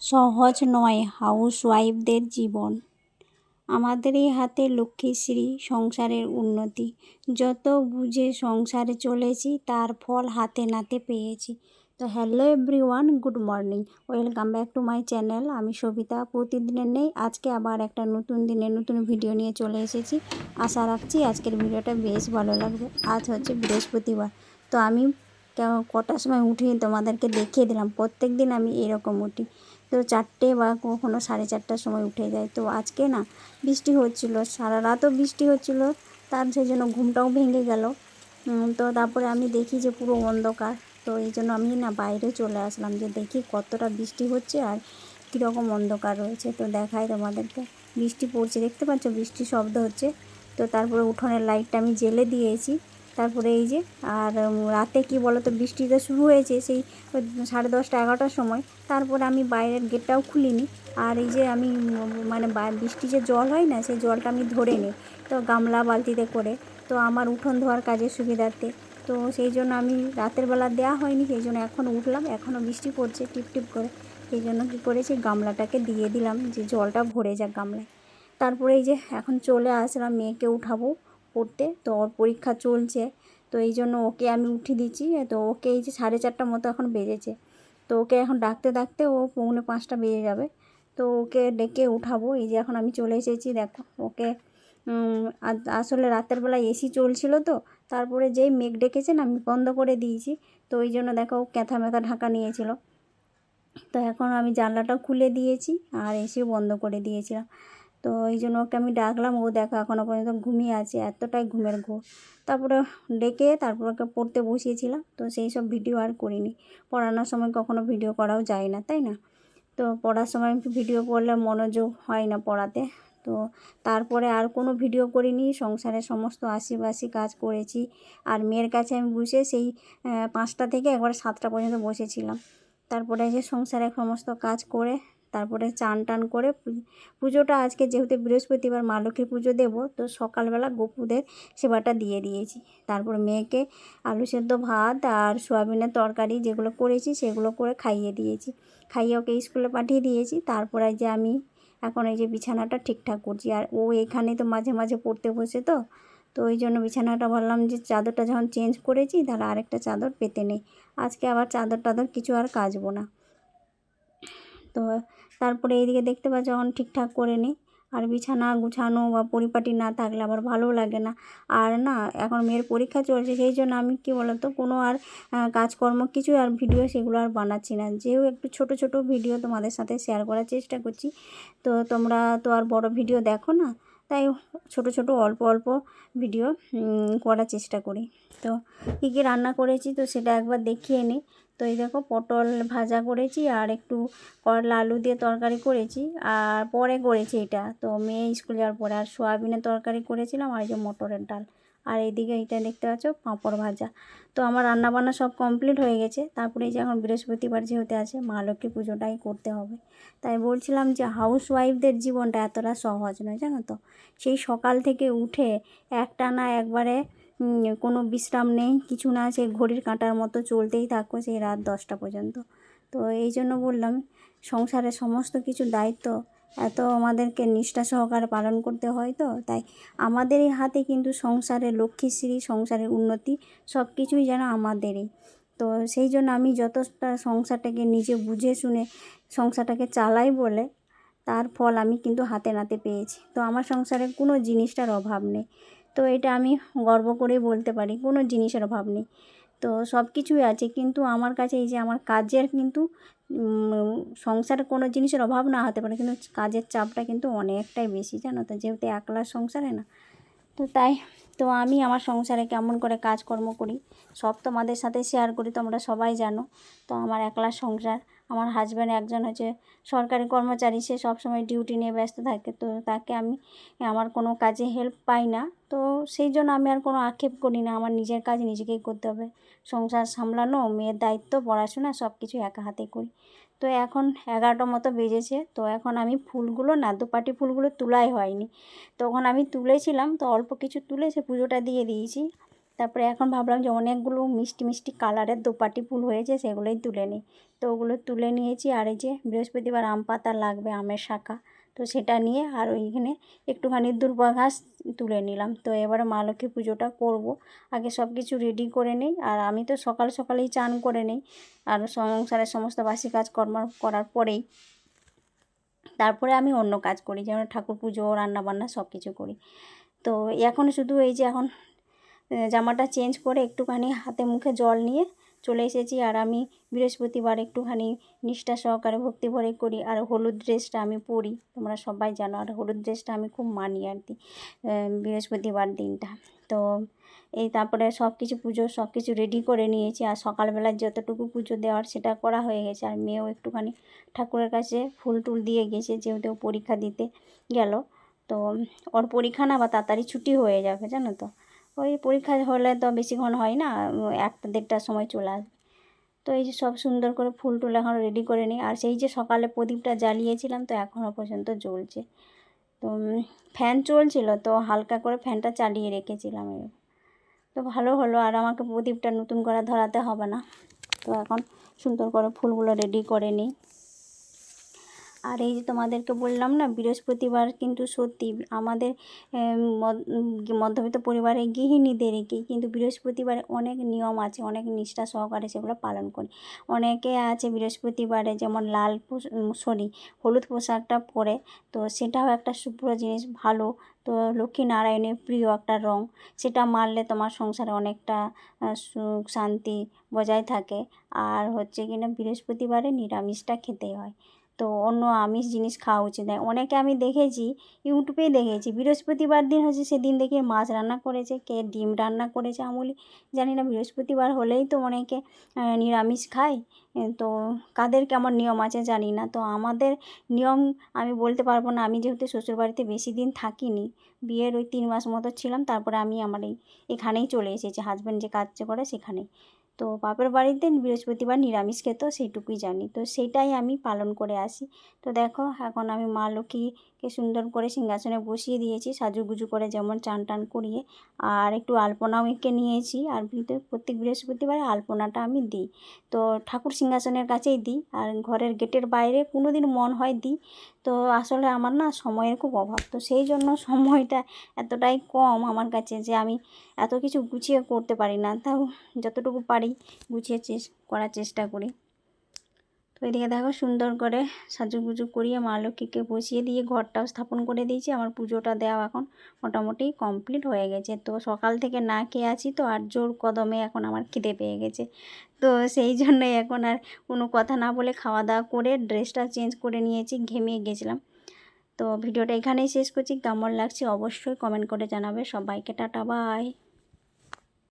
সহজ নয় হাউসওয়াইফদের জীবন। আমাদেরই হাতে লক্ষ্মীশ্রী সংসারের উন্নতি। যত বুঝে সংসারে চলেছি, তার ফল হাতে নাতে পেয়েছি। তো hello everyone, good morning. Welcome back to my channel. আমি সবিতা। প্রতিদিনের নেই, আজকে আবার একটা নতুন দিনে নতুন ভিডিও নিয়ে চলে এসেছি। আশা রাখছি আজকের ভিডিওটা বেশ ভালো লাগবে। আজ হচ্ছে বৃহস্পতিবার। তো আমি কটার সময় উঠি তোমাদেরকে দেখিয়ে দিলাম। প্রত্যেক দিন আমি এরকম উঠি। তো চারটে বা কখনো সাড়ে চারটার সময় উঠে যায়। তো আজকে না বৃষ্টি হচ্ছিল, সারা রাতও বৃষ্টি হচ্ছিল, তার সেই জন্য ঘুমটাও ভেঙে গেল। তো তারপরে আমি দেখি যে পুরো অন্ধকার, তো এই জন্য আমি না বাইরে চলে আসলাম যে দেখি কতটা বৃষ্টি হচ্ছে আর কীরকম অন্ধকার রয়েছে। তো দেখাই তোমাদেরকে, বৃষ্টি পড়ছে, দেখতে পাচ্ছ বৃষ্টি শব্দ হচ্ছে। তো তারপরে উঠোনের লাইটটা আমি জেলে দিয়েছি। তারপরে এই যে, আর রাতে কি বলো তো বৃষ্টিটা শুরু হয়েছে, সেই সাড়ে দশটা, এগারোটার সময়, তারপরে আমি বাইরের গেটটাও খুলিনি। আর এই যে আমি মানে বৃষ্টি যে জল হয় না, সেই জলটা আমি ধরে নিই, তো গামলা বালতিতে করে, তো আমার উঠোন ধোয়ার কাজের সুবিধার্থে। তো সেই জন্য আমি রাতের বেলা দেওয়া হয়নি, সেই জন্য এখন উঠলাম, এখনও বৃষ্টি পড়ছে টিপ টিপ করে। সেই জন্য কী করেছি গামলাটাকে দিয়ে দিলাম, যে জলটা ভরে যাক গামলায়। তারপরে এই যে এখন চলে আসলাম, মেয়েকে উঠাবো। পড়তে, তো ওর পরীক্ষা চলছে। তো এই জন্য ওকে আমি উঠিয়ে দিচ্ছি তো ওকে এই যে সাড়ে চারটার মতো এখন বেজেছে। তো ওকে এখন ডাকতে ডাকতে ও পৌনে পাঁচটা বেজে যাবে। তো ওকে ডেকে উঠাবো। এই যে এখন আমি চলে এসেছি, দেখো। ওকে আসলে রাতের বেলা এসি চলছিল তো, তারপরে যেই মেঘ ডেকেছেন আমি বন্ধ করে দিয়েছি। তো ওই জন্য দেখো ক্যাথা ম্যাথা ঢাকা নিয়েছিল। তো এখন আমি জানলাটা খুলে দিয়েছি আর এসিও বন্ধ করে দিয়েছিলাম। তো এই জন্য ওকে আমি ডাকলাম, ও দেখো এখনও পর্যন্ত ঘুমিয়ে আছে, এতটাই ঘুমের ঘোর। তারপরে ডেকে তারপর ওকে পড়তে বসিয়েছিলাম, তো সেই সব ভিডিও আর করিনি। পড়ানোর সময় কখনো ভিডিও করাও যায় না, তাই না? তো পড়ার সময় ভিডিও করলে মনোযোগ হয় না পড়াতে। তো তারপরে আর কোনো ভিডিও করিনি, সংসারের সমস্ত আশিবাসি কাজ করেছি। আর মেয়ের কাছে আমি বসে সেই পাঁচটা থেকে একবারে সাতটা পর্যন্ত বসেছিলাম। তারপরে যে সংসারের সমস্ত কাজ করে তারপরে চান টান করে পুজোটা আজকে যেহেতু বৃহস্পতিবার মা লক্ষ্মীর পুজো দেবো, তো সকালবেলা গোপুদের সেবাটা দিয়ে দিয়েছি। তারপর মেয়েকে আলু সেদ্ধ ভাত আর সোয়াবিনের তরকারি যেগুলো করেছি সেগুলো করে খাইয়ে দিয়েছি। খাইয়ে ওকে স্কুলে পাঠিয়ে দিয়েছি। তারপরে যে আমি এখন এই যে বিছানাটা ঠিকঠাক করছি। আর ও এখানে তো মাঝে মাঝে পড়তে বসে তো তো ওই জন্য বিছানাটা ভাবলাম যে চাদরটা যখন চেঞ্জ করেছি তাহলে আরেকটা চাদর পেতে নেই। আজকে আবার চাদর টাদর কিছু আর কাচবো না। তো তারপরে এইদিকে দেখতে পাচ্ছ যখন ঠিকঠাক করে নিই। আর বিছানা গুছানো বা পরিপাটি না থাকলে আবার ভালোও লাগে না। আর না, এখন মেয়ের পরীক্ষা চলছে, সেই জন্য আমি কী বলতো, কোনো আর কাজকর্ম কিছু আর ভিডিও সেগুলো আর বানাচ্ছি না। যেও একটু ছোট ছোট ভিডিও তোমাদের সাথে শেয়ার করার চেষ্টা করছি। তো তোমরা তো আর বড় ভিডিও দেখো না, তাই ছোট ছোট, অল্প অল্প ভিডিও করার চেষ্টা করি। তো কী কী রান্না করেছি তো সেটা একবার দেখিয়ে নিই তো এই দেখো পটল ভাজা করেছি আর একটু করলা আলু দিয়ে তরকারি করেছি আর পরে করেছি এটা। তো মেয়ে স্কুল যাওয়ার পরে আর সোয়াবিনের তরকারি করেছিলাম আর এই যে মটরের ডাল। আর এইদিকে এইটা দেখতে পাচ্ছ, পাঁপড় ভাজা। তো আমার রান্নাবান্না সব কমপ্লিট হয়ে গেছে। তারপরে এই যে এখন বৃহস্পতিবার যেহেতু আছে, মা লক্ষ্মী পুজোটাই করতে হবে। তাই বলছিলাম যে হাউস ওয়াইফদের জীবনটা এতটা সহজ নয়, জানো তো? সেই সকাল থেকে উঠে একটা না একবারে কোনো বিশ্রাম নেই, কিছু না সে ঘড়ির কাঁটার মতো চলতেই থাকো সেই রাত দশটা পর্যন্ত। তো এই জন্য বললাম, সংসারের সমস্ত কিছু দায়িত্ব, এত আমাদেরকে নিষ্ঠা সহকারে পালন করতে হয় তো, তাই আমাদেরই হাতে কিন্তু সংসারের লক্ষ্মীশ্রী সংসারের উন্নতি সব কিছুই যেন আমাদেরই। তো সেই জন্য আমি যতটা সংসারটাকে নিজে বুঝে শুনে সংসারটাকে চালাই বলে, তার ফল আমি কিন্তু হাতে নাতে পেয়েছি। তো আমার সংসারে কোনো জিনিসটার অভাব নেই। তো এটা আমি গর্ব করে বলতে পারি, কোনো জিনিসের অভাব নেই। তো সব কিছুই আছে, কিন্তু আমার কাছে এই যে আমার কাজের কিন্তু সংসারে কোনো জিনিসের অভাব না হতে পারে, কিন্তু কাজের চাপটা কিন্তু অনেকটাই বেশি, জানো তো? যেহেতু একলা সংসারে না। তো তাই, তো আমি আমার সংসারে কেমন করে কাজকর্ম করি, সব তোমাদের সাথে শেয়ার করি, তোমরা সবাই জানো। তো আমার একলা সংসার আমার হাজব্যান্ড একজন হচ্ছে সরকারি কর্মচারী, সে সবসময় ডিউটি নিয়ে ব্যস্ত থাকে। তো তাকে আমি, আমার কোনো কাজে হেল্প পাই না। তো সেই জন্য আমি আর কোনো আক্ষেপ করি না। আমার নিজের কাজ নিজেকেই করতে হবে। সংসার সামলানো, মেয়ের দায়িত্ব, পড়াশোনা সব কিছু একা হাতে করি। তো এখন এগারোটা মতো বেজেছে। তো এখন আমি ফুলগুলো না, দুপাটি ফুলগুলো তোলাই হয়নি। তখন আমি তুলেছিলাম। তো অল্প কিছু তুলে সে পুজোটা দিয়ে দিয়েছি। তারপরে এখন ভাবলাম যে অনেকগুলো মিষ্টি মিষ্টি কালারের দোপাটি ফুল হয়েছে, সেগুলোই তুলে নিই। তো ওগুলো তুলে নিয়েছি, আর এই যে বৃহস্পতিবার আম পাতা লাগবে, আমের শাখা। তো সেটা নিয়ে আর ওইখানে একটুখানি দুর্বা ঘাস তুলে নিলাম। তো এবারে মা লক্ষ্মী পুজোটা করব। আগে সব কিছু রেডি করে নিই, আর আমি তো সকাল সকালেই চান করে নিই। আর সংসারের সমস্ত বাসি কাজ কর্ম করার পরেই তারপরে আমি অন্য কাজ করি, যেমন ঠাকুর পুজো, রান্নাবান্না সব কিছু করি। তো এখন শুধু এই যে এখন জামাটা চেঞ্জ করে একটুখানি হাতে মুখে জল নিয়ে চলে এসেছি। আর আমি বৃহস্পতিবার একটুখানি নিষ্ঠা সহকারে ভক্তি ভরে করি। আর হলুদ ড্রেসটা আমি পরি। তোমরা সবাই জানো, আর হলুদ ড্রেসটা আমি খুব মানি আর কি বৃহস্পতিবার দিনটা। তো এই তারপরে সব কিছু পুজো সব কিছু রেডি করে নিয়েছি। আর সকালবেলা যতটুকু পুজো দেওয়ার সেটা করা হয়ে গেছে। আর মেয়েও একটুখানি ঠাকুরের কাছে ফুল টুল দিয়ে গেছে, যেহেতু পরীক্ষা দিতে গেল। তো ওর পরীক্ষা না বা তাড়াতাড়ি ছুটি হয়ে যাবে, জানো তো। ওই পরীক্ষা হলে তো বেশিক্ষণ হয় না, একটা দেড়টার সময় চলে আসবে। তো এই যে সব সুন্দর করে ফুল টুল এখন রেডি করে নিই। আর সেই যে সকালে প্রদীপটা জ্বালিয়েছিলাম তো এখনও পর্যন্ত জ্বলছে। তো ফ্যান চলছিল তো হালকা করে ফ্যানটা চালিয়ে রেখেছিলাম তো ভালো হলো, আর আমাকে প্রদীপটা নতুন করে ধরাতে হবে না। তো এখন সুন্দর করে ফুলগুলো রেডি করে নিই। আর এই যে তোমাদেরকে বললাম না, বৃহস্পতিবার কিন্তু সত্যি আমাদের মধ্যবিত্ত পরিবারে গৃহিণীদেরকে কিন্তু বৃহস্পতিবারে অনেক নিয়ম আছে, অনেক নিষ্ঠা সহকারে সেগুলো পালন করি। অনেকে আছে বৃহস্পতিবারে যেমন লাল সরি, হলুদ পোশাকটা পরে, তো সেটাও একটা শুভ্র জিনিস, ভালো। তো লক্ষ্মী নারায়ণের প্রিয় একটা রং, সেটা মারলে তোমার সংসারে অনেকটা সুখ শান্তি বজায় থাকে। আর হচ্ছে কিনা বৃহস্পতিবারে নিরামিষটা খেতেই হয়। তো অন্য আমিষ জিনিস খাওয়া উচিত নয়। অনেকে আমি দেখেছি ইউটিউবেই দেখেছি, বৃহস্পতিবার দিন হচ্ছে সেদিন দেখে মাছ রান্না করেছে, কে ডিম রান্না করেছে আমি জানি না, বৃহস্পতিবার হলেই তো অনেকে নিরামিষ খায়। তো কাদের কেমন নিয়ম আছে জানি না। তো আমাদের নিয়ম আমি বলতে পারব না, আমি যেহেতু শ্বশুরবাড়িতে বেশি দিন থাকিনি, বিয়ের ওই তিন মাস মতো ছিলাম, তারপরে আমি আমার এই, এখানেই চলে এসেছি হাজব্যান্ড যে কাজ করে সেখানেই। তো বাপের বাড়িতে বৃহস্পতিবার নিরামিষ খেত, সেইটুকুই জানি। তো সেটাই আমি পালন করে আসি। তো দেখো, এখন আমি মা লক্ষ্মীকে সুন্দর করে সিংহাসনে বসিয়ে দিয়েছি, সাজুগুজু করে যেমন চান টান করিয়ে। আর একটু আলপনাও এঁকে নিয়েছি, আর প্রত্যেক বৃহস্পতিবার আলপনাটা আমি দিই। তো ঠাকুর সিংহাসনের কাছেই দিই, আর ঘরের গেটের বাইরে কোনো দিন মন হয় দিই। তো আসলে আমার না সময়ের খুব অভাব, তো সেই জন্য সময়টা এতটাই কম আমার কাছে যে আমি এত কিছু গুছিয়ে করতে পারি না। তাও যতটুকু পারি গুছিয়ে চেস, করার চেষ্টা করি। তো এদিকে দেখো সুন্দর করে সাজুগুজু করিয়ে মা লক্ষ্মীকে বসিয়ে দিয়ে ঘরটাও স্থাপন করে দিয়েছি। আমার পুজোটা দেওয়া এখন মোটামুটি কমপ্লিট হয়ে গেছে। তো সকাল থেকে না খেয়ে আছি তো আর জোর কদমে এখন আমার খিদে পেয়ে গেছে। তো সেই জন্যই এখন আর কোনো কথা না বলে খাওয়া দাওয়া করে ড্রেসটা চেঞ্জ করে নিয়েছি, ঘেমে গেছিলাম। তো ভিডিওটা এখানেই শেষ করছি। কেমন লাগছে অবশ্যই কমেন্ট করে জানাবে। সবাইকে টাটা, বাই।